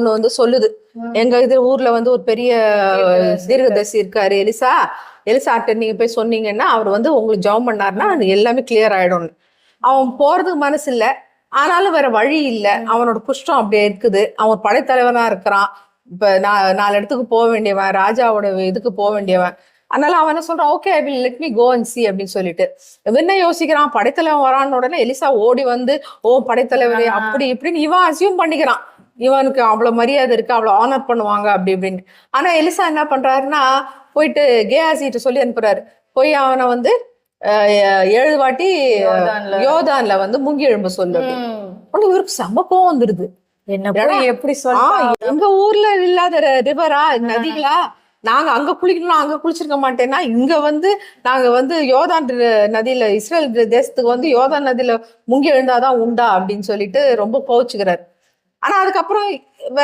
பொண்ணு வந்து சொல்லுது. எங்க இது ஊர்ல வந்து ஒரு பெரிய தீர்க்கதரிசி இருக்காரு எலிசா. எலிசாட்ட நீங்க போய் சொன்னீங்கன்னா அவர் வந்து உங்களுக்கு ஜெபம் பண்ணாருன்னா எல்லாமே கிளியர் ஆயிடும் அவன் போறதுக்கு மனசு இல்ல. ஆனாலும் வேற வழி இல்ல. அவனோட குஷ்டம் அப்படியே இருக்குது. அவன் படைத்தலைவனா இருக்கிறான். இப்ப நான் நாலு இடத்துக்கு போக வேண்டியவன் ராஜாவோட இதுக்கு போக வேண்டியவன். அதனால அவன் என்ன சொல்றான் okay I will let me go and see அப்படின்னு சொல்லிட்டு. என்ன யோசிக்கிறான் படைத்தலைவன் வரான்னு உடனே எலிசா ஓடி வந்து ஓ படைத்தலைவரே அப்படி இப்படின்னு இவன் அசியூம் பண்ணிக்கிறான். இவனுக்கு அவ்வளவு மரியாதை இருக்கு அவ்வளவு ஆனர் பண்ணுவாங்க அப்படி இப்படின்னு. ஆனா எலிசா என்ன பண்றாருன்னா போயிட்டு கேயாசிட்ட சொல்லி அனுப்புறாரு. போய் அவனை வந்து ஏழு வாட்டி. யோதான்ல வந்து முங்கி எழும்ப சொல்லு. உடனே இவருக்கு என்ன போய் எப்படி எங்க ஊர்ல இல்லாத ரிவரா நதிகளா? நாங்க அங்க குளிக்கணும் அங்க குளிச்சிருக்க மாட்டேன்னா இங்க வந்து நாங்க வந்து யோதான் நதியில இஸ்ரேல் தேசத்துக்கு வந்து யோதான் நதியில முங்கி எழுந்தாதான் உண்டா அப்படின்னு சொல்லிட்டு ரொம்ப கோச்சுக்கிறாரு ஆனால் அதுக்கப்புறம் வேற